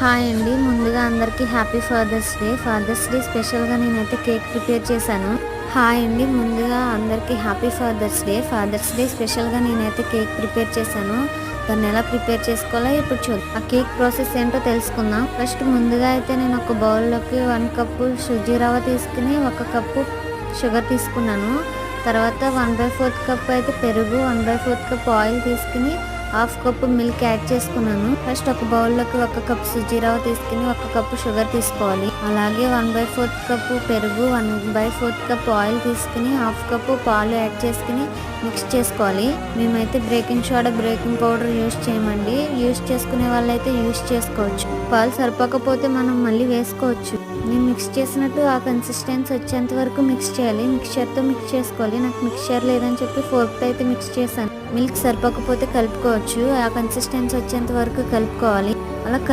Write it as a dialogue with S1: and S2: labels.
S1: Hi అండి. ముందుగా అందరికీ happy father's day. Father's day స్పెషల్గా నేనైతే కేక్ ప్రిపేర్ చేశాను. హాయ్ అండి. ముందుగా అందరికీ happy father's day. Father's day స్పెషల్గా నేనైతే కేక్ ప్రిపేర్ చేశాను. దాన్ని ఎలా ప్రిపేర్ చేసుకోవాలో ఇప్పుడు చూద్దాం. ఆ కేక్ ప్రాసెస్ ఏంటో తెలుసుకుందాం. ఫస్ట్ ముందుగా అయితే నేను ఒక బౌల్లోకి వన్ కప్పు సుజీ రవ్వ తీసుకుని ఒక కప్పు షుగర్ తీసుకున్నాను. తర్వాత వన్ బై ఫోర్త్ కప్ అయితే పెరుగు one by fourth cup oil తీసుకుని హాఫ్ కప్పు మిల్క్ యాడ్ చేసుకున్నాను. ఫస్ట్ ఒక బౌల్లోకి ఒక కప్ సుజీ రవ్వ తీసుకుని ఒక కప్పు షుగర్ తీసుకోవాలి. అలాగే వన్ బై ఫోర్త్ కప్పు పెరుగు one by fourth cup oil తీసుకుని హాఫ్ కప్పు పాలు యాడ్ చేసుకుని మిక్స్ చేసుకోవాలి. మేమైతే baking soda baking powder use చేయమండి. యూస్ చేసుకునే వాళ్ళైతే యూస్ చేసుకోవచ్చు. పాలు సరిపోకపోతే మనం మళ్ళీ వేసుకోవచ్చు. మిక్స్ చేసినట్టు ఆ కన్సిస్టెన్సీ వచ్చేంత వరకు మిక్స్ చేయాలి. మిక్చర్తో మిక్స్ చేసుకోవాలి. నాకు మిక్చర్ లేదని చెప్పి ఫోర్క్తో అయితే మిక్స్ చేశాను. మిల్క్ సరిపోకపోతే కలుపుకోవచ్చు. ఆ కన్సిస్టెన్సీ వచ్చేంత వరకు కలుపుకోవాలి. అలా కలిపి